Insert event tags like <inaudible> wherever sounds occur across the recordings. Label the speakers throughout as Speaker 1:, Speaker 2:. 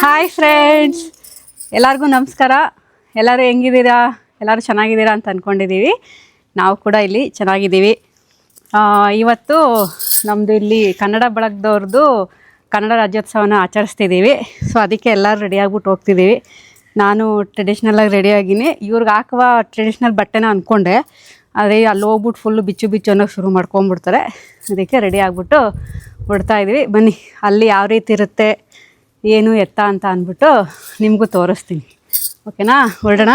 Speaker 1: Hi friends ಎಲ್ಲರಿಗೂ ನಮಸ್ಕಾರ. ಎಲ್ಲರೂ ಹೆಂಗಿದ್ದೀರಾ? ಎಲ್ಲರೂ ಚೆನ್ನಾಗಿದ್ದೀರಾ ಅಂತ ಅಂದ್ಕೊಂಡಿದ್ದೀವಿ ನಾವು ಕೂಡ ಇಲ್ಲಿ ಚೆನ್ನಾಗಿದ್ದೀವಿ. ಇವತ್ತು ನಮ್ಮದು ಇಲ್ಲಿ ಕನ್ನಡ ಬಳಗದವ್ರದ್ದು ಕನ್ನಡ ರಾಜ್ಯೋತ್ಸವನ ಆಚರಿಸ್ತಿದ್ದೀವಿ. ಸೊ ಅದಕ್ಕೆ ಎಲ್ಲರೂ ರೆಡಿ ಆಗ್ಬಿಟ್ಟು ಹೋಗ್ತಿದ್ದೀವಿ. ನಾನು ಟ್ರೆಡಿಷ್ನಲಾಗಿ ರೆಡಿಯಾಗಿನಿ ಇವ್ರಿಗೆ ಹಾಕುವ ಟ್ರೆಡಿಷ್ನಲ್ ಬಟ್ಟೆನ ಅಂದ್ಕೊಂಡೆ ಅದೇ ಅಲ್ಲಿ ಹೋಗ್ಬಿಟ್ಟು ಫುಲ್ಲು ಬಿಚ್ಚು ಬಿಚ್ಚು ಅನ್ನೋಕೆ ಶುರು ಮಾಡ್ಕೊಂಬಿಡ್ತಾರೆ. ಅದಕ್ಕೆ ರೆಡಿ ಆಗಿಬಿಟ್ಟು ಬಿಡ್ತಾಯಿದ್ವಿ ಬನ್ನಿ, ಅಲ್ಲಿ ಯಾವ ರೀತಿ ಇರುತ್ತೆ? ಏನು ಎತ್ತ ಅಂತ ಅಂದ್ಬಿಟ್ಟು ನಿಮಗೂ ತೋರಿಸ್ತೀನಿ. ಓಕೆನಾ? ಹೊರಡೋಣ?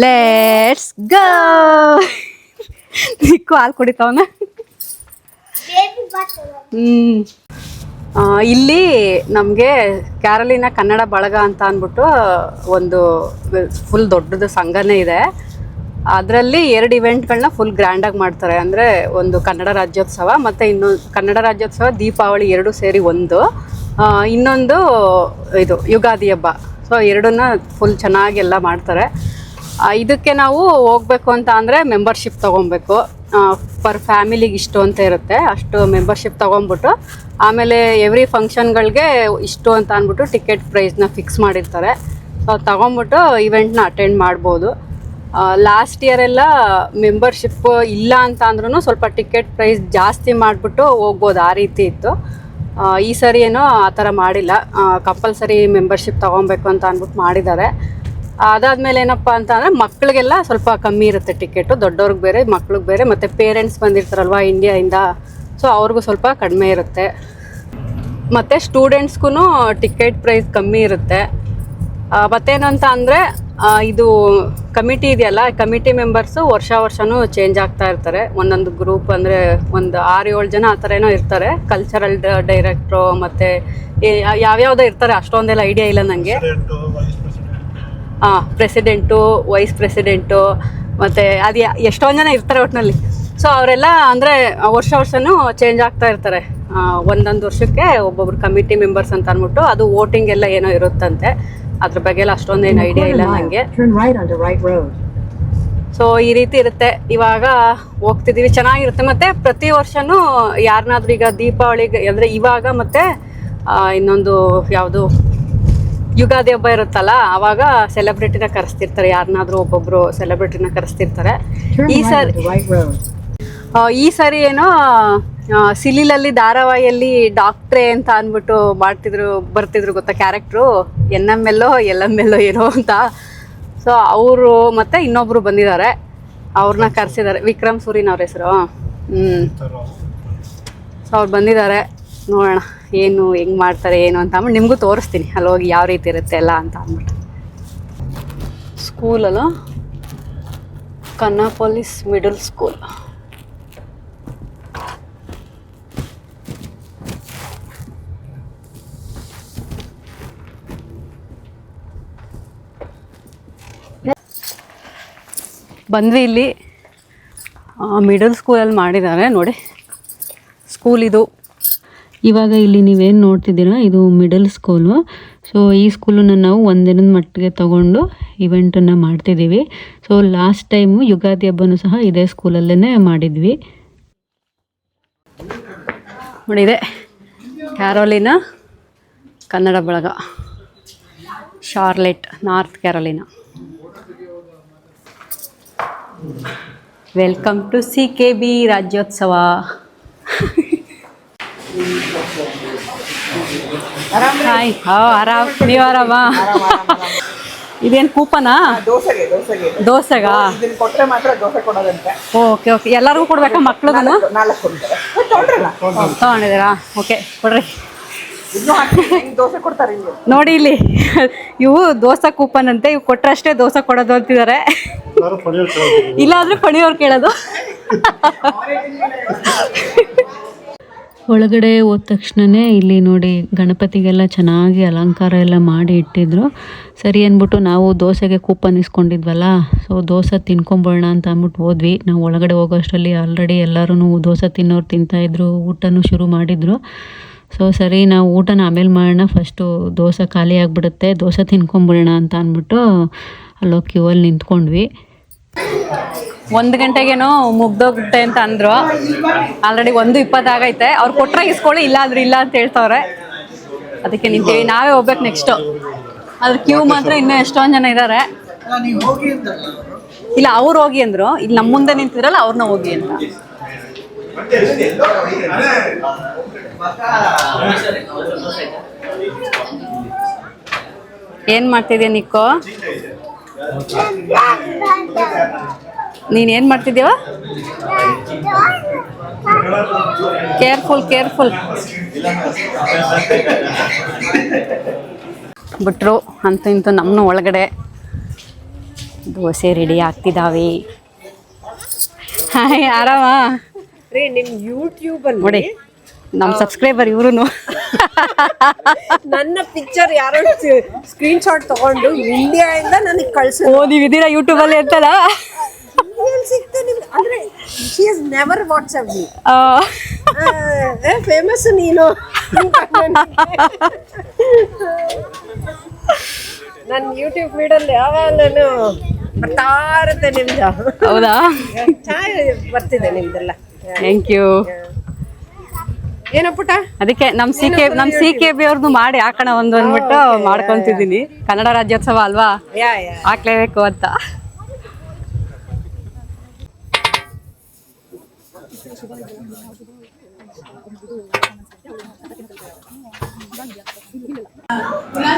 Speaker 1: ಲೆಟ್ಸ್ ಗೋ ನಿಕ್ಕು ಹಾಲು ಕುಡಿತಾವನ? ಆ, ಇಲ್ಲಿ ನಮಗೆ ಕ್ಯಾರಲಿನ ಕನ್ನಡ ಬಳಗ ಅಂತ ಅಂದ್ಬಿಟ್ಟು ಒಂದು ಫುಲ್ ದೊಡ್ಡದು ಸಂಘನೇ ಇದೆ. ಅದರಲ್ಲಿ ಎರಡು ಇವೆಂಟ್ಗಳನ್ನ ಫುಲ್ ಗ್ರ್ಯಾಂಡಾಗಿ ಮಾಡ್ತಾರೆ. ಅಂದರೆ ಒಂದು ಕನ್ನಡ ರಾಜ್ಯೋತ್ಸವ ಮತ್ತು ಇನ್ನೊಂದು ಕನ್ನಡ ರಾಜ್ಯೋತ್ಸವ, ದೀಪಾವಳಿ ಎರಡು ಸೇರಿ ಒಂದು. ಇನ್ನೊಂದು ಇದು ಯುಗಾದಿ ಹಬ್ಬ. ಸೊ ಎರಡನ್ನ ಫುಲ್ ಚೆನ್ನಾಗಿ ಎಲ್ಲ ಮಾಡ್ತಾರೆ. ಇದಕ್ಕೆ ನಾವು ಹೋಗ್ಬೇಕು ಅಂತ ಅಂದರೆ ಮೆಂಬರ್ಶಿಪ್ ತೊಗೊಬೇಕು ಪರ್ ಫ್ಯಾಮಿಲಿಗೆ ಇಷ್ಟು ಅಂತ ಇರುತ್ತೆ. ಅಷ್ಟು ಮೆಂಬರ್ಶಿಪ್ ತೊಗೊಂಬಿಟ್ಟು ಆಮೇಲೆ ಎವ್ರಿ ಫಂಕ್ಷನ್ಗಳಿಗೆ ಇಷ್ಟು ಅಂತ ಅಂದ್ಬಿಟ್ಟು ಟಿಕೆಟ್ ಪ್ರೈಸ್ನ ಫಿಕ್ಸ್ ಮಾಡಿರ್ತಾರೆ. ಸೊ ತೊಗೊಂಬಿಟ್ಟು ಇವೆಂಟ್ನ ಅಟೆಂಡ್ ಮಾಡ್ಬೋದು. ಲಾಸ್ಟ್ ಇಯರ್ ಎಲ್ಲ ಮೆಂಬರ್ಶಿಪ್ ಇಲ್ಲ ಅಂತ ಅಂದ್ರೂ ಸ್ವಲ್ಪ ಟಿಕೆಟ್ ಪ್ರೈಸ್ ಜಾಸ್ತಿ ಮಾಡಿಬಿಟ್ಟು ಹೋಗ್ಬೋದು ಆ ರೀತಿ ಇತ್ತು. ಈ ಸರಿ ಏನೋ ಆ ಥರ ಮಾಡಿಲ್ಲ. ಕಂಪಲ್ಸರಿ ಮೆಂಬರ್ಶಿಪ್ ತೊಗೊಬೇಕು ಅಂತ ಅಂದ್ಬಿಟ್ಟು ಮಾಡಿದ್ದಾರೆ. ಅದಾದಮೇಲೆ ಏನಪ್ಪ ಅಂತ ಅಂದರೆ ಮಕ್ಕಳಿಗೆಲ್ಲ ಸ್ವಲ್ಪ ಕಮ್ಮಿ ಇರುತ್ತೆ ಟಿಕೆಟು ದೊಡ್ಡವ್ರಿಗೆ ಬೇರೆ, ಮಕ್ಳಿಗೆ ಬೇರೆ, ಮತ್ತು ಪೇರೆಂಟ್ಸ್ ಬಂದಿರ್ತಾರಲ್ವ ಇಂಡಿಯಾಯಿಂದ ಸೊ ಅವ್ರಿಗೂ ಸ್ವಲ್ಪ ಕಡಿಮೆ ಇರುತ್ತೆ. ಮತ್ತು ಸ್ಟೂಡೆಂಟ್ಸ್ಗೂ ಟಿಕೆಟ್ ಪ್ರೈಸ್ ಕಮ್ಮಿ ಇರುತ್ತೆ. ಮತ್ತೇನಂತ ಮತ್ತೇನು ಅಂದರೆ ಇದು ಕಮಿಟಿ ಇದೆಯಲ್ಲ ಕಮಿಟಿ ಮೆಂಬರ್ಸು ವರ್ಷ ವರ್ಷನೂ ಚೇಂಜ್ ಆಗ್ತಾ ಇರ್ತಾರೆ. ಒಂದೊಂದು ಗ್ರೂಪ್ ಅಂದರೆ ಒಂದು ಆರು ಏಳು ಜನ ಆ ಥರ ಏನೋ ಇರ್ತಾರೆ. ಕಲ್ಚರಲ್ ಡೈರೆಕ್ಟ್ರು ಮತ್ತು ಯಾವ್ಯಾವುದೋ ಇರ್ತಾರೆ ಅಷ್ಟೊಂದೆಲ್ಲ ಐಡಿಯಾ ಇಲ್ಲ ನನಗೆ ಹಾಂ ಪ್ರೆಸಿಡೆಂಟು ವೈಸ್ ಪ್ರೆಸಿಡೆಂಟು ಮತ್ತು ಅದು ಎಷ್ಟೊಂದು ಜನ ಇರ್ತಾರೆ ಒಟ್ಟಿನಲ್ಲಿ ಸೊ ಅವರೆಲ್ಲ ಅಂದರೆ ವರ್ಷ ವರ್ಷನೂ ಚೇಂಜ್ ಆಗ್ತಾ ಇರ್ತಾರೆ. ಒಂದೊಂದು ವರ್ಷಕ್ಕೆ ಒಬ್ಬೊಬ್ರು ಕಮಿಟಿ ಮೆಂಬರ್ಸ್ ಅಂತ ಅಂದ್ಬಿಟ್ಟು ಅದು ವೋಟಿಂಗ್ ಎಲ್ಲ ಏನೋ ಇರುತ್ತಂತೆ. ಅದ್ರ ಬಗ್ಗೆ ಎಲ್ಲ ಅಷ್ಟೊಂದೇನು ಐಡಿಯಾ ಇಲ್ಲ ನನಗೆ. ಸೊ ಈ ರೀತಿ ಇರುತ್ತೆ. ಇವಾಗ ಹೋಗ್ತಿದೀವಿ ಚೆನ್ನಾಗಿರುತ್ತೆ. ಮತ್ತೆ ಪ್ರತಿ ವರ್ಷನೂ ಯಾರನ್ನಾದ್ರೂ ಈಗ ದೀಪಾವಳಿಗೆ ಅಂದ್ರೆ ಇವಾಗ ಮತ್ತೆ ಇನ್ನೊಂದು ಯಾವುದು ಯುಗಾದಿ ಹಬ್ಬ ಇರುತ್ತಲ್ಲ ಅವಾಗ ಸೆಲೆಬ್ರಿಟಿನ ಕರೆಸ್ತಿರ್ತಾರೆ. ಯಾರನ್ನಾದ್ರೂ ಒಬ್ಬೊಬ್ರು ಸೆಲೆಬ್ರಿಟಿನ ಕರೆಸ್ತಿರ್ತಾರೆ. ಈ ಸಾರಿ ಈ ಸರಿ ಏನೋ ಸಿಲಿಲಲ್ಲಿ ಧಾರಾವಾಹಿಯಲ್ಲಿ ಡಾಕ್ಟ್ರೇ ಅಂತ ಅಂದ್ಬಿಟ್ಟು ಮಾಡ್ತಿದ್ರು, ಬರ್ತಿದ್ರು ಗೊತ್ತಾ ಕ್ಯಾರೆಕ್ಟ್ರು? ಎನ್ ಎಂ ಎಲ್ಲೋ ಎಲ್ ಎಂ ಎಲ್ಲೋ ಏನೋ ಅಂತ. ಸೊ ಅವರು ಮತ್ತೆ ಇನ್ನೊಬ್ರು ಬಂದಿದ್ದಾರೆ. ಅವ್ರನ್ನ ಕರೆಸಿದ್ದಾರೆ. ವಿಕ್ರಮ್ ಸೂರಿನ್ ಅವ್ರ ಹೆಸರು. ಹ್ಞೂ ಸೊ ಅವ್ರು ಬಂದಿದ್ದಾರೆ. ನೋಡೋಣ, ಏನು, ಹೆಂಗೆ ಮಾಡ್ತಾರೆ, ಏನು ಅಂತ ಅಂದ್ಬಿಟ್ಟು ನಿಮಗೂ ತೋರಿಸ್ತೀನಿ. ಅಲ್ಲಿ ಹೋಗಿ ಯಾವ ರೀತಿ ಇರುತ್ತೆ ಎಲ್ಲ ಅಂತ ಅಂದ್ಬಿಟ್ಟು. ಸ್ಕೂಲಲ್ಲ ಕನ್ನಾಪೊಲಿಸ್ ಮಿಡಲ್ ಸ್ಕೂಲ್ ಬಂದ್ವಿ ಇಲ್ಲಿ. ಮಿಡಲ್ ಸ್ಕೂಲಲ್ಲಿ ಮಾಡಿದ್ದಾರೆ ನೋಡಿ. ಸ್ಕೂಲ್ ಇದು.
Speaker 2: ಇವಾಗ ಇಲ್ಲಿ ನೀವೇನು ನೋಡ್ತಿದ್ದೀರಾ ಇದು ಮಿಡಲ್ ಸ್ಕೂಲು ಸೊ ಈ ಸ್ಕೂಲನ್ನ ನಾವು ಒಂದಿನದ ಮಟ್ಟಿಗೆ ತಗೊಂಡು ಇವೆಂಟನ್ನು ಮಾಡ್ತಿದ್ದೀವಿ. ಸೊ ಲಾಸ್ಟ್ ಟೈಮು ಯುಗಾದಿ ಹಬ್ಬನೂ ಸಹ ಇದೇ ಸ್ಕೂಲಲ್ಲೇ ಮಾಡಿದ್ವಿ.
Speaker 1: ನೋಡಿದೆ ಕ್ಯಾರೋಲಿನ ಕನ್ನಡ ಬಳಗ. Charlotte North Carolina welcome to C K B Rajyotsava hi ಹಾ ಆರಾಮ್ ನೀವು ಆರಾಮ ಇದೇನು ಕೂಪನಾ?
Speaker 3: ದೋಸೆಗೆ
Speaker 1: ಓಕೆ ಓಕೆ. ಎಲ್ಲರಿಗೂ ಕೊಡ್ಬೇಕಾ ಮಕ್ಳಿಗೂ ತಗೊಂಡಿದ್ದೀರಾ? ಓಕೆ ಕೊಡ್ರಿ. ನೋಡಿ ಇಲ್ಲಿ ಇವು ದೋಸೆ ಕೂಪನ್ ಅಂತೆ ಇವು ಕೊಟ್ರಷ್ಟೇ ದೋಸೆ ಕೊಡೋದು ಅಂತಿದ್ದಾರೆ. ಇಲ್ಲಾಂದ್ರೆ ಪಣಿಯವ್ರು ಕೇಳೋದು.
Speaker 2: ಒಳಗಡೆ ಹೋದ ತಕ್ಷಣನೇ ಇಲ್ಲಿ ನೋಡಿ ಗಣಪತಿಗೆಲ್ಲ ಚೆನ್ನಾಗಿ ಅಲಂಕಾರ ಎಲ್ಲ ಮಾಡಿ ಇಟ್ಟಿದ್ರು. ಸರಿ ಅಂದ್ಬಿಟ್ಟು ನಾವು ದೋಸೆಗೆ ಕೂಪನ್ ಇಸ್ಕೊಂಡಿದ್ವಲ್ಲ ಸೊ ದೋಸೆ ತಿನ್ಕೊಂಬೋಣ ಅಂತ ಅಂದ್ಬಿಟ್ಟು ಹೋದ್ವಿ. ನಾವು ಒಳಗಡೆ ಹೋಗೋ ಅಷ್ಟರಲ್ಲಿ ಆಲ್ರೆಡಿ ಎಲ್ಲರೂ ದೋಸೆ ತಿನ್ನೋರು ತಿಂತಾಯಿದ್ರು ಊಟನೂ ಶುರು ಮಾಡಿದರು. ಸೊ ಸರಿ ನಾವು ಊಟನ ಆಮೇಲೆ ಮಾಡೋಣ. ಫಸ್ಟು ದೋಸೆ ಖಾಲಿ ಆಗಿಬಿಡುತ್ತೆ ದೋಸೆ ತಿನ್ಕೊಂಬಿಡೋಣ ಅಂತ ಅಂದ್ಬಿಟ್ಟು ಅಲ್ಲೋ ಕ್ಯೂ ಅಲ್ಲಿ ನಿಂತ್ಕೊಂಡ್ವಿ.
Speaker 1: ಒಂದು ಗಂಟೆಗೇನೋ ಮುಗ್ದೋಗುತ್ತೆ ಅಂತ ಅಂದ್ರು. ಆಲ್ರೆಡಿ ಒಂದು ಇಪ್ಪತ್ತಾಗೈತೆ ಅವ್ರು ಕೊಟ್ಟರೆ ಇಸ್ಕೊಳ್ಳಿ ಇಲ್ಲ ಅಂದ್ರೆ ಇಲ್ಲ ಅಂತ ಹೇಳ್ತವ್ರೆ. ಅದಕ್ಕೆ ನಿಂತೀವಿ. ನಾವೇ ಹೋಗ್ಬೇಕು ನೆಕ್ಸ್ಟು ಅದ್ರ ಕ್ಯೂ ಮಾತ್ರ ಇನ್ನೂ ಎಷ್ಟೊಂದು ಜನ ಇದ್ದಾರೆ ಇಲ್ಲ ಅವ್ರು ಹೋಗಿ ಅಂದ್ರು. ಇಲ್ಲಿ ನಮ್ಮ ಮುಂದೆ ನಿಂತಿದ್ರಲ್ಲ ಅವ್ರನ್ನ ಹೋಗಿ ಅಂತ. ಏನ್ ಮಾಡ್ತಿದ್ಯಾ ನಿಕ್ಕೋ ನೀನ್ ಏನ್ ಮಾಡ್ತಿದ್ಯವ ಕೇರ್ಫುಲ್ ಕೇರ್ಫುಲ್ ಬಿಟ್ರು ಅಂತ ಇಂತ ನಮ್ಮನ್ನು ಒಳಗಡೆ ದೋಸೆ ರೆಡಿ ಆಗ್ತಿದ್ದಾವೆ ಹಾಯ್ ಆರಾಮ?
Speaker 4: ರೀ ನಿಮ್ಮ ಯೂಟ್ಯೂಬ್ ಅಲ್ಲಿ
Speaker 1: ನೋಡಿ. ನಮ್ಮ ಸಬ್ಸ್ಕ್ರೈಬರ್ ಇವ್ರು
Speaker 4: ನನ್ನ ಪಿಕ್ಚರ್ ಯಾರೋ ಸ್ಕ್ರೀನ್ ಶಾಟ್ ತಗೊಂಡು ಇಂಡಿಯಾ ಇಂದ ನನಗೆ ಕಳ್ಸಿ
Speaker 1: ಓ ನೀವು ಇದೀರಾ ಯೂಟ್ಯೂಬಲ್ಲಿ ಅಂತಲ್ಲ?
Speaker 4: ಸಿಕ್ತು ನಿಮ್ಗೆ ಅಂದ್ರೆ she is never WhatsApp me famous ನೀನು. ನನ್ನ ಯೂಟ್ಯೂಬ್ ಫೀಡಲ್ಲಿ ಯಾವಾಗಲೂ ಬರ್ತಾ ಇರುತ್ತೆ ನಿಮ್ದು.
Speaker 1: ಹೌದಾ?
Speaker 4: ಚೆನ್ನಾಗಿ ಬರ್ತಿದೆ ನಿಮ್ದೆಲ್ಲ.
Speaker 1: ಥ್ಯಾಂಕ್ ಯು
Speaker 4: ಏನೋ ಪುಟ?
Speaker 1: ಅದಕ್ಕೆ ನಮ್ ಸಿ ಕೆ ನಮ್ ಸಿ ಕೆ ಬಿ ಅವ್ರದ್ದು ಮಾಡಿ ಹಾಕೋಣ ಒಂದು ಅಂದ್ಬಿಟ್ಟು ಮಾಡ್ಕೊಂತಿದ್ದೀನಿ. ಕನ್ನಡ ರಾಜ್ಯೋತ್ಸವ ಅಲ್ವಾ? ಹಾಕ್ಲೇಬೇಕು ಅಂತ.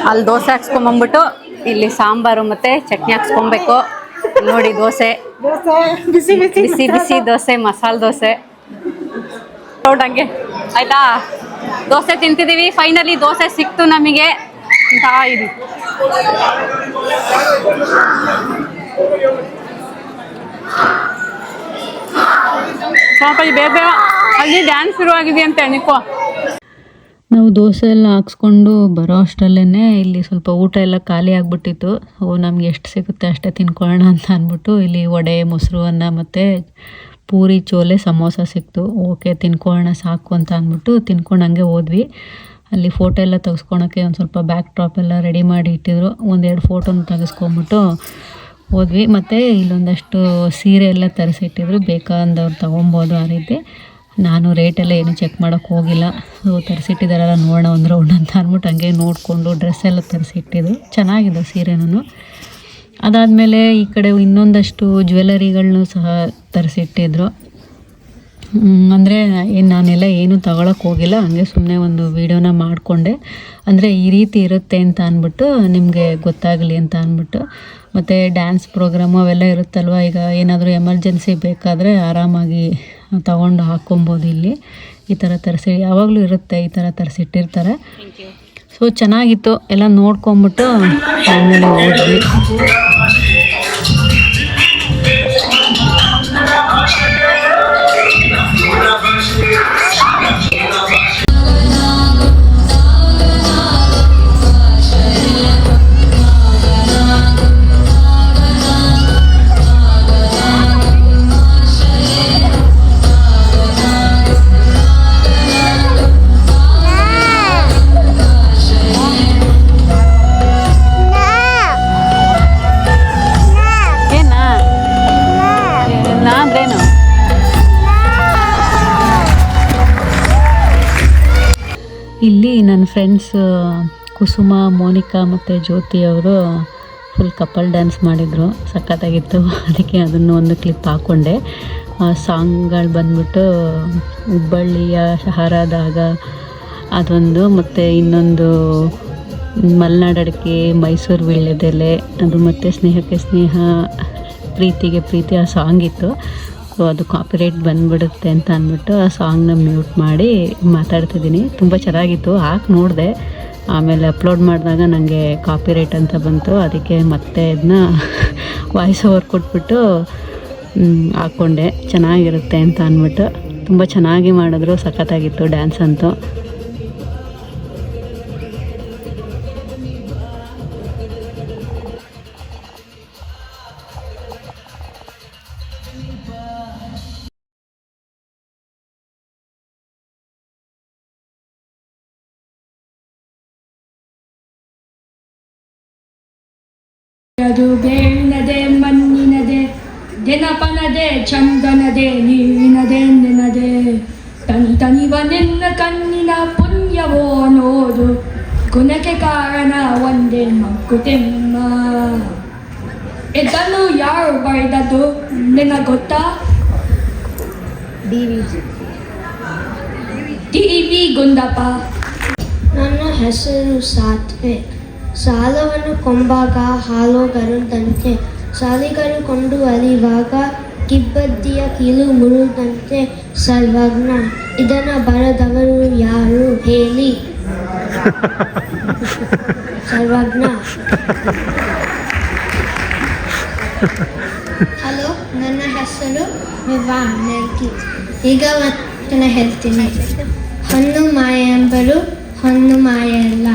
Speaker 1: ಅಲ್ಲಿ ದೋಸೆ ಹಾಕ್ಸ್ಕೊಂಬಂದ್ಬಿಟ್ಟು ಇಲ್ಲಿ ಸಾಂಬಾರು ಮತ್ತೆ ಚಟ್ನಿ ಹಾಕ್ಸ್ಕೊಬೇಕು. ನೋಡಿ ದೋಸೆ.
Speaker 4: ಬಿಸಿ ಬಿಸಿ.
Speaker 1: ದೋಸೆ ಮಸಾಲ ದೋಸೆ. ನೋಡ್ ಹಂಗೆ ಆಯ್ತಾ? ದೋಸೆ ತಿಂತಿದೀವಿ. ಫೈನಲಿ ದೋಸೆ ಸಿಕ್ತು ನಮಗೆ. ಅಂತ ಇದೆ. ಸ್ವಲ್ಪ ಬೇಗ ಅಲ್ಲಿ ಡ್ಯಾನ್ಸ್ ಶುರು ಆಗಿದೆ ಅಂತ ನಿಕೋ
Speaker 2: ನಾವು ದೋಸೆ ಎಲ್ಲ ಹಾಕ್ಸ್ಕೊಂಡು ಬರೋ ಅಷ್ಟರಲ್ಲೇ ಇಲ್ಲಿ ಸ್ವಲ್ಪ ಊಟ ಎಲ್ಲ ಖಾಲಿ ಆಗಿಬಿಟ್ಟಿತ್ತು. ಓ, ನಮ್ಗೆ ಎಷ್ಟು ಸಿಗುತ್ತೆ ಅಷ್ಟೇ ತಿನ್ಕೊಳ್ಳೋಣ ಅಂತ ಅಂದ್ಬಿಟ್ಟು ಇಲ್ಲಿ ವಡೆ, ಮೊಸರು, ಅನ್ನ ಮತ್ತು ಪೂರಿ ಚೋಲೆ, ಸಮೋಸ ಸಿಕ್ತು. ಓಕೆ, ತಿನ್ಕೊಳ್ಳೋಣ, ಸಾಕು ಅಂತ ಅಂದ್ಬಿಟ್ಟು ತಿನ್ಕೊಂಡು ಹಂಗೆ ಹೋದ್ವಿ. ಅಲ್ಲಿ ಫೋಟೋ ಎಲ್ಲ ತೆಗೆಸ್ಕೊಳಕ್ಕೆ ಒಂದು ಸ್ವಲ್ಪ ಬ್ಯಾಕ್ ಡ್ರಾಪ್ ಎಲ್ಲ ರೆಡಿ ಮಾಡಿ ಇಟ್ಟಿದ್ರು. ಒಂದೆರಡು ಫೋಟೋನ ತೆಗೆಸ್ಕೊಂಬಿಟ್ಟು ಹೋದ್ವಿ. ಮತ್ತು ಇಲ್ಲೊಂದಷ್ಟು ಸೀರೆ ಎಲ್ಲ ತರಿಸಿಟ್ಟಿದ್ರು. ಬೇಕಾದವ್ರು ತೊಗೊಬೋದು ಆ ರೀತಿ. ನಾನು ರೇಟೆಲ್ಲ ಏನು ಚೆಕ್ ಮಾಡೋಕ್ಕೆ ಹೋಗಿಲ್ಲ. ಸೊ ತರಿಸಿಟ್ಟಿದಾರಲ್ಲ ನೋಡೋಣ ಒಂದು ರೌಂಡ್ ಅಂತ ಅಂದ್ಬಿಟ್ಟು ಹಂಗೆ ನೋಡಿಕೊಂಡು ಡ್ರೆಸ್ ಎಲ್ಲ ತರಿಸಿಟ್ಟಿದ್ರು. ಚೆನ್ನಾಗಿದೆ ಸೀರೆನೂ ಅದಾದಮೇಲೆ ಈ ಕಡೆ ಇನ್ನೊಂದಷ್ಟು ಜ್ಯುವೆಲರಿಗಳನ್ನೂ ಸಹ ತರಿಸಿಟ್ಟಿದ್ರು. ಅಂದರೆ ಏನು ನಾನೆಲ್ಲ ಏನು ತಗೊಳಕ್ಕೆ ಹೋಗಿಲ್ಲ, ಹಂಗೆ ಸುಮ್ಮನೆ ಒಂದು ವೀಡಿಯೋನ ಮಾಡಿಕೊಂಡೆ. ಅಂದರೆ ಈ ರೀತಿ ಇರುತ್ತೆ ಅಂತ ಅಂದ್ಬಿಟ್ಟು ನಿಮಗೆ ಗೊತ್ತಾಗಲಿ ಅಂತ ಅಂದ್ಬಿಟ್ಟು ಮತ್ತು ಡ್ಯಾನ್ಸ್ ಪ್ರೋಗ್ರಾಮು ಅವೆಲ್ಲ ಇರುತ್ತಲ್ವ, ಈಗ ಏನಾದರೂ ಎಮರ್ಜೆನ್ಸಿ ಬೇಕಾದರೆ ಆರಾಮಾಗಿ ತಗೊಂಡು ಹಾಕ್ಕೊಬೋದು ಇಲ್ಲಿ. ಈ ಥರ ತರಿಸಿ, ಯಾವಾಗಲೂ ಇರುತ್ತೆ ಈ ಥರ ತರಿಸಿಟ್ಟಿರ್ತಾರೆ. ಸೊ ಚೆನ್ನಾಗಿತ್ತು. ಎಲ್ಲ ನೋಡ್ಕೊಂಬಿಟ್ಟು ಆಮೇಲೆ ಹೋದ್ವಿ. ಫ್ರೆಂಡ್ಸ್ ಕುಸುಮ, ಮೋನಿಕಾ ಮತ್ತು ಜ್ಯೋತಿ ಅವರು ಫುಲ್ ಕಪಲ್ ಡ್ಯಾನ್ಸ್ ಮಾಡಿದರು. ಸಖತ್ತಾಗಿತ್ತು. <laughs> ಅದಕ್ಕೆ ಅದನ್ನು ಒಂದು ಕ್ಲಿಪ್ ಹಾಕ್ಕೊಂಡೆ ಸಾಂಗ್ಗಳು ಬಂದ್ಬಿಟ್ಟು ಹುಬ್ಬಳ್ಳಿಯ ಶಹರದಾಗ ಅದೊಂದು ಮತ್ತು ಇನ್ನೊಂದು ಮಲೆನಾಡಡಿಕೆ ಮೈಸೂರು ವೀಳ್ಯದೆಲೆ, ಅದು ಮತ್ತು ಸ್ನೇಹಕ್ಕೆ ಸ್ನೇಹ, ಪ್ರೀತಿಗೆ ಪ್ರೀತಿ, ಆ ಸಾಂಗ್ ಇತ್ತು. ಸೊ ಅದು ಕಾಪಿರೈಟ್ ಬಂದ್ಬಿಡುತ್ತೆ ಅಂತ ಅಂದ್ಬಿಟ್ಟು ಆ ಸಾಂಗ್ನ ಮ್ಯೂಟ್ ಮಾಡಿ ಮಾತಾಡ್ತಿದ್ದೀನಿ. ತುಂಬ ಚೆನ್ನಾಗಿತ್ತು. ಹಾಕಿ ನೋಡಿದೆ. ಆಮೇಲೆ ಅಪ್ಲೋಡ್ ಮಾಡಿದಾಗ ನನಗೆ ಕಾಪಿರೈಟ್ ಅಂತ ಬಂತು. ಅದಕ್ಕೆ ಮತ್ತೆ ಅದನ್ನ ವಾಯ್ಸ್ ಓವರ್ ಕೊಟ್ಬಿಟ್ಟು ಹಾಕ್ಕೊಂಡೆ ಚೆನ್ನಾಗಿರುತ್ತೆ ಅಂತ ಅಂದ್ಬಿಟ್ಟು. ತುಂಬ ಚೆನ್ನಾಗಿ ಮಾಡಿದ್ರು. ಸಖತ್ತಾಗಿತ್ತು ಡ್ಯಾನ್ಸ್ ಅಂತೂ.
Speaker 5: ಅದು ಬೇವಿನದೆ ಮಣ್ಣಿನದೆ ದಿನಪನದೆ ಚಂದನದೆ ನೀರಿನದೆ ನೆನದೆ. ತನಿ ತನಿವ ನಿನ್ನ ಕಣ್ಣಿನ ಪುಣ್ಯವೋ ನೋದು ಗುಣಕ್ಕೆ ಕಾರಣ ಒಂದೇ ಮಂಕುತಿಮ್ಮ ಇದನ್ನು ಯಾರು ಬರೆದದ್ದು ನಿನ್ನ ಗೊತ್ತಾ ಡಿ ವಿ ಗುಂಡಪ್ಪ
Speaker 6: ನನ್ನ ಹೆಸರು ಸಾತ್ವಿಕ್. ಸಾಲವನ್ನು ಕೊಂಬಾಗ ಹಾಲೋಗರುದಂತೆ ಸಾಲಿಗರು ಕೊಂಡು ಅರಿವಾಗ ಕಿಬ್ಬದ್ದಿಯ ಕೀಲು ಮುರುದಂತೆ ಸರ್ವಜ್ಞ ಇದನ್ನು ಬರದವರು ಯಾರು ಹೇಳಿ? ಸರ್ವಜ್ಞ ಹಲೋ, ನನ್ನ ಹೆಸರು ವಿವಾನ್ ನೆಲ್ಕಿ ಈಗ ವಚನ ಹೇಳ್ತೀನಿ. ಹೊನ್ನು ಮಾಯೆಂಬರು ಹೊನ್ನು ಮಾಯಲ್ಲ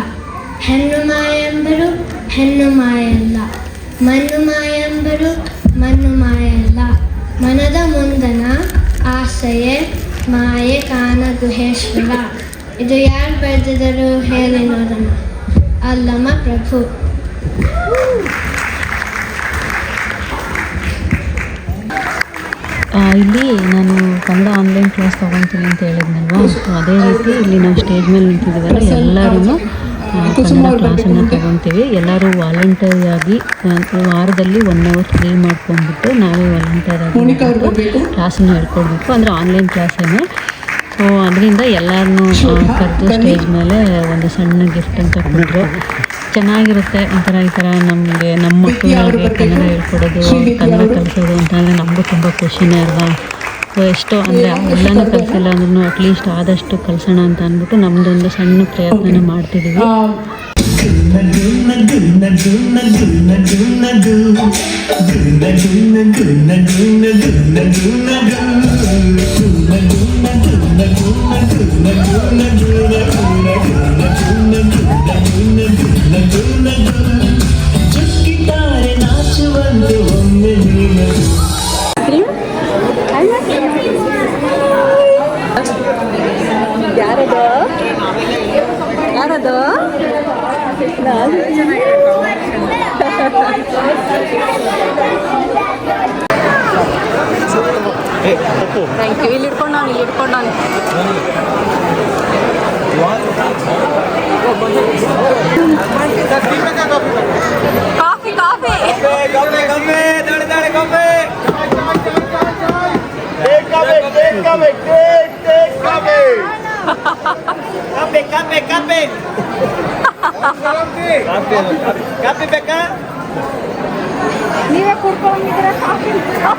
Speaker 6: ಹೆಣ್ಣು ಮಾಯಂಬರು, ಹೆಣ್ಣು ಮಾಯಲ್ಲ. ಮಣ್ಣು ಮಾಯಂಬರು, ಮಣ್ಣು ಮಾಯಲ್ಲ. ಮನದ ಮುಂದನ ಆಸೆಯೇ ಮಾಯೆ ಕಾನ ಗುಹೇಶ್ವರ. ಇದು ಯಾರು ಬರೆದಿದ್ದರು? ಹೇಳಿ ನೋಡೋಣ. ಅಲ್ಲಮ್ಮ ಪ್ರಭು.
Speaker 2: ಇಲ್ಲಿ ನಾನು ಕನ್ನಡ ಆನ್ಲೈನ್ ಕ್ಲಾಸ್ ತೊಗೊತೀನಿ ಅಂತ ಹೇಳಿದ್ನಲ್ವಾ? ಅದೇ ರೀತಿ ಇಲ್ಲಿ ನಾವು ಸ್ಟೇಜ್ ಮೇಲೆ ನಿಂತಿದ್ದೀವಲ್ಲ, ಎಲ್ಲರೂ ಕನ್ನಡ ಕ್ಲಾಸನ್ನು ತಗೊತೀವಿ. ಎಲ್ಲರೂ ವಾಲಂಟರಿ ಆಗಿ ವಾರದಲ್ಲಿ ಒನ್ ಅವರ್ ಫ್ರೀ ಮಾಡ್ಕೊಂಡ್ಬಿಟ್ಟು ನಾವೇ ವಾಲಂಟಿಯರ್ ಆಗಿ ಕ್ಲಾಸನ್ನು ಹೇಳ್ಕೊಡ್ಬೇಕು ಅಂದರೆ ಆನ್ಲೈನ್ ಕ್ಲಾಸೇನೆ ಸೊ ಅದರಿಂದ ಎಲ್ಲರನ್ನೂ ಕರೆದು ಸ್ಟೇಜ್ ಮೇಲೆ ಒಂದು ಸಣ್ಣ ಗಿಫ್ಟ್ ಅಂತ ಕೊಟ್ಟರು ಚೆನ್ನಾಗಿರುತ್ತೆ ಒಂಥರ ಈ ಥರ ನಮಗೆ ನಮ್ಮ ಮಕ್ಕಳಿಗೆ ಕನ್ನಡ ಹೇಳ್ಕೊಡೋದು ಕನ್ನಡ ಕಲಿಸೋದು ಅಂತಂದರೆ ನಮಗೂ ತುಂಬ ಖುಷಿನೇ ಅಲ್ವಾ? ಎಷ್ಟೋ ಅಂದರೆ ಎಲ್ಲನೂ ಕಲಿಸಿಲ್ಲ ಅಂದ್ರೂ ಅಟ್ಲೀಸ್ಟ್ ಆದಷ್ಟು ಕಲಿಸೋಣ ಅಂತ ಅಂದ್ಬಿಟ್ಟು ನಮ್ಮದೊಂದು ಸಣ್ಣ ಪ್ರಯತ್ನ ಮಾಡ್ತಿದ್ದೀವಿ
Speaker 1: ಯಾರದು ಥ್ಯಾಂಕ್ ಯು ಇಲ್ಲಿ ಇಟ್ಕೊಂಡು ನಾನು ಇಲ್ಲಿ ಇಟ್ಕೊಂಡು ನಾನು ಕಾಫಿ ಕಾಫಿ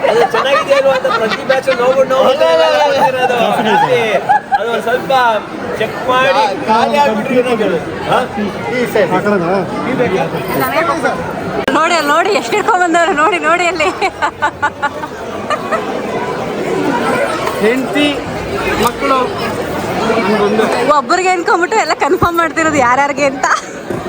Speaker 7: ಅದು ಚೆನ್ನಾಗಿದೆ ಅಲ್ವಾ ಅಂತ ಪ್ರತಿ ಬ್ಯಾಚ್ ನೋಡ್ಬಿಟ್ಟು ನೋಡ್ಬಿಟ್ಟು ಅದು ಒಂದು ಸ್ವಲ್ಪ ಚೆಕ್ ಮಾಡಿ ಖಾಲಿ ಆಗ್ಬಿಟ್ರಿ
Speaker 1: ನೋಡಿ ಅಲ್ಲಿ ನೋಡಿ ಎಷ್ಟು ಇಟ್ಕೊಂಡ್ ಬಂದವ್ರೆ. ನೋಡಿ ನೋಡಿ ಅಲ್ಲಿ.
Speaker 7: ಹೆಂಡತಿ ಮಕ್ಕಳು
Speaker 1: ಒಬ್ಬರಿಗೆ ಅನ್ಕೊಂಬಿಟ್ಟು ಎಲ್ಲ ಕನ್ಫರ್ಮ್ ಮಾಡ್ತಿರೋದು ಯಾರ್ಯಾರಿಗೆ ಅಂತ.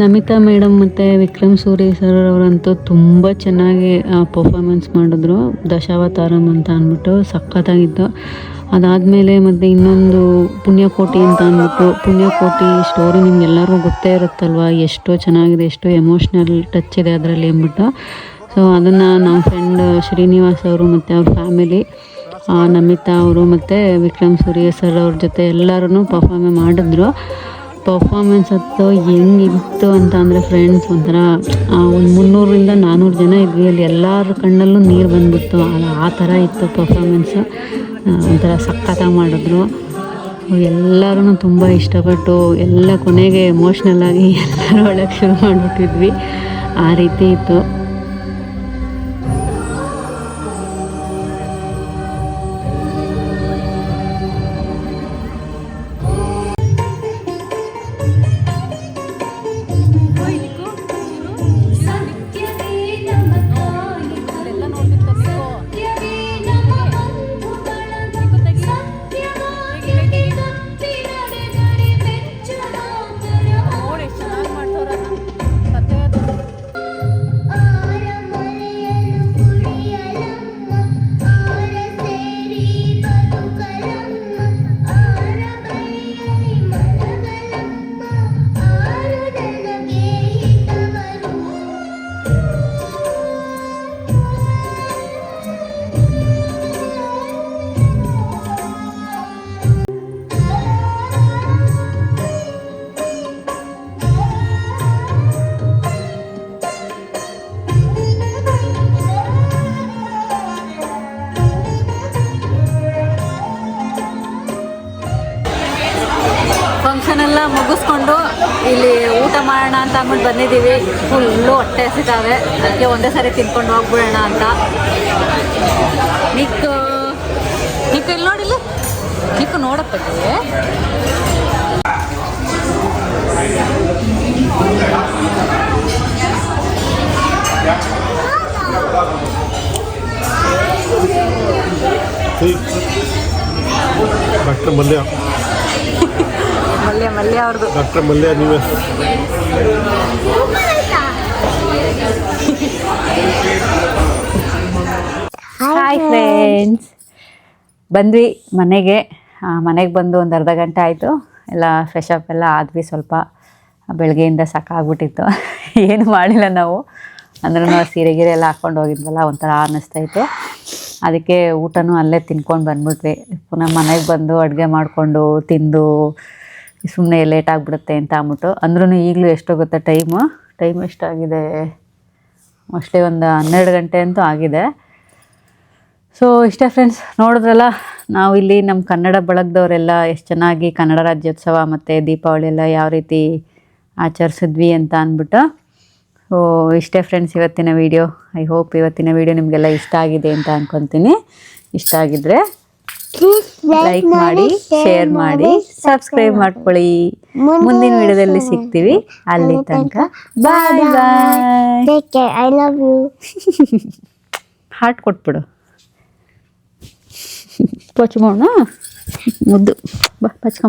Speaker 2: ನಮಿತಾ ಮೇಡಮ್ ಮತ್ತು ವಿಕ್ರಮ್ ಸೂರಿ ಸರ್ ಅವರಂತೂ ತುಂಬ ಚೆನ್ನಾಗಿ ಪರ್ಫಾರ್ಮೆನ್ಸ್ ಮಾಡಿದ್ರು. ದಶಾವತಾರಂ ಅಂತ ಅಂದ್ಬಿಟ್ಟು ಸಖತ್ತಾಗಿತ್ತು. ಅದಾದಮೇಲೆ ಮತ್ತು ಇನ್ನೊಂದು ಪುಣ್ಯಕೋಟಿ ಅಂತ ಅಂದ್ಬಿಟ್ಟು, ಪುಣ್ಯಕೋಟಿ ಸ್ಟೋರಿ ನಿಮ್ಗೆಲ್ಲರಿಗೂ ಗೊತ್ತೇ ಇರುತ್ತಲ್ವ? ಎಷ್ಟೋ ಚೆನ್ನಾಗಿದೆ, ಎಷ್ಟೋ ಎಮೋಷ್ನಲ್ ಟಚ್ ಇದೆ ಅದರಲ್ಲಿ ಅಂದ್ಬಿಟ್ಟು. ಸೊ ಅದನ್ನು ನಮ್ಮ ಫ್ರೆಂಡ್ ಶ್ರೀನಿವಾಸ್ ಅವರು ಮತ್ತು ಅವ್ರ ಫ್ಯಾಮಿಲಿ ನಮಿತಾ ಅವರು ಮತ್ತು ವಿಕ್ರಮ್ ಸೂರ್ಯ ಸರ್ ಅವ್ರ ಜೊತೆ ಎಲ್ಲರೂ ಪರ್ಫಾರ್ಮೆ ಮಾಡಿದ್ರು. ಪರ್ಫಾಮೆನ್ಸ್ ಹತ್ತು ಹೆಂಗಿತ್ತು ಅಂತ ಅಂದರೆ ಫ್ರೆಂಡ್ಸ್ ಒಂಥರ ಒಂದು ಮುನ್ನೂರರಿಂದ ನಾನ್ನೂರು ಜನ ಇದ್ವಿ ಅಲ್ಲಿ. ಎಲ್ಲರ ಕಣ್ಣಲ್ಲೂ ನೀರು ಬಂದ್ಬಿಡ್ತು. ಆ- ಆ ಥರ ಇತ್ತು ಪರ್ಫಾಮೆನ್ಸು ಒಂಥರ ಸಖತ್ತಾಗಿ ಮಾಡಿದ್ರು. ಎಲ್ಲರೂ ತುಂಬ ಇಷ್ಟಪಟ್ಟು ಎಲ್ಲ ಕೊನೆಗೆ ಎಮೋಷ್ನಲ್ ಆಗಿ <laughs> ಎಲ್ಲರೂ ಒಳಗೆ ಶುರು ಮಾಡಿಬಿಟ್ಟಿದ್ವಿ. ಆ ರೀತಿ ಇತ್ತು. ಬಂದಿದ್ದೀವಿ. ಫುಲ್ಲು ಹೊಟ್ಟೆ ಹಸಿದಾವೆ ಅದಕ್ಕೆ ಒಂದೇ ಸಾರಿ ತಿನ್ಕೊಂಡು ಹೋಗ್ಬಿಡೋಣ ಅಂತ. ನಿಕ್ಕು ನಿಕ್ಕು ಇಲ್ಲಿ ನೋಡಿಲ್ಲ? ನಿಕ್ಕು ನೋಡಪ್ಪ
Speaker 8: ಡಾಕ್ಟರ್ ಮಲ್ಯ. <laughs>
Speaker 2: ಮಲ್ಯ ಮಲ್ಯ ಅವ್ರದ್ದು
Speaker 8: ಡಾಕ್ಟರ್ ಮಲ್ಯ ನೀವೇ.
Speaker 2: ಹಾಯ್ ಫ್ರೆಂಡ್ಸ್ ಬಂದ್ವಿ ಮನೆಗೆ. ಮನೆಗೆ ಬಂದು ಒಂದು ಅರ್ಧ ಗಂಟೆ ಆಯಿತು. ಎಲ್ಲ ಫ್ರೆಶ್ ಅಪ್ ಎಲ್ಲ ಆದ್ವಿ ಸ್ವಲ್ಪ. ಬೆಳಗ್ಗೆಯಿಂದ ಸಾಕಾಗ್ಬಿಟ್ಟಿತ್ತು. <laughs> ಏನು ಮಾಡಿಲ್ಲ ನಾವು. ಅಂದ್ರೂ ಸೀರೆ ಗೀರೆ ಎಲ್ಲ ಹಾಕ್ಕೊಂಡು ಹೋಗಿದ್ವಲ್ಲ ಒಂಥರ ಅನ್ನಿಸ್ತಾಯಿತ್ತು ಅದಕ್ಕೆ ಊಟನೂ ಅಲ್ಲೇ ತಿನ್ಕೊಂಡು ಬಂದ್ಬಿಟ್ವಿ. ಪುನಃ ಮನೆಗೆ ಬಂದು ಅಡುಗೆ ಮಾಡಿಕೊಂಡು ತಿಂದು ಸುಮ್ಮನೆ ಲೇಟ್ ಆಗಿಬಿಡುತ್ತೆ ಅಂತ ಅಂದ್ಬಿಟ್ಟು. ಅಂದ್ರೂ ಈಗಲೂ ಎಷ್ಟೋ ಗೊತ್ತಾ ಟೈಮು ಟೈಮ್ ಎಷ್ಟಾಗಿದೆ? ಅಷ್ಟೇ ಒಂದು ಹನ್ನೆರಡು ಗಂಟೆ ಅಂತೂ ಆಗಿದೆ. ಸೊ ಇಷ್ಟೇ ಫ್ರೆಂಡ್ಸ್ ನೋಡಿದ್ರಲ್ಲ, ನಾವು ಇಲ್ಲಿ ನಮ್ಮ ಕನ್ನಡ ಬಳಗದವರೆಲ್ಲ ಎಷ್ಟು ಚೆನ್ನಾಗಿ ಕನ್ನಡ ರಾಜ್ಯೋತ್ಸವ ಮತ್ತು ದೀಪಾವಳಿ ಎಲ್ಲ ಯಾವ ರೀತಿ ಆಚರಿಸಿದ್ವಿ ಅಂತ ಅಂದ್ಬಿಟ್ಟು. ಸೊ ಇಷ್ಟೇ ಫ್ರೆಂಡ್ಸ್ ಇವತ್ತಿನ ವಿಡಿಯೋ ಐ ಹೋಪ್ ಇವತ್ತಿನ ವಿಡಿಯೋ ನಿಮಗೆಲ್ಲ ಇಷ್ಟ ಆಗಿದೆ ಅಂತ ಅಂದ್ಕೊತೀನಿ ಇಷ್ಟ ಆಗಿದ್ರೆ ಲೈಕ್ ಮಾಡಿ ಶೇರ್ ಮಾಡಿ ಸಬ್ಸ್ಕ್ರೈಬ್ ಮಾಡ್ಕೊಳ್ಳಿ. ಮುಂದಿನ ವಿಡಿಯೋದಲ್ಲಿ ಸಿಗ್ತೀವಿ. ಅಲ್ಲಿ ತನಕ bye bye
Speaker 6: I love you
Speaker 2: heart ಕೊಟ್ಬಿಡು ಪಚ್ಕೋಣ ಮುದ್ದು. ಬಾ ಪಚ್ಕೊ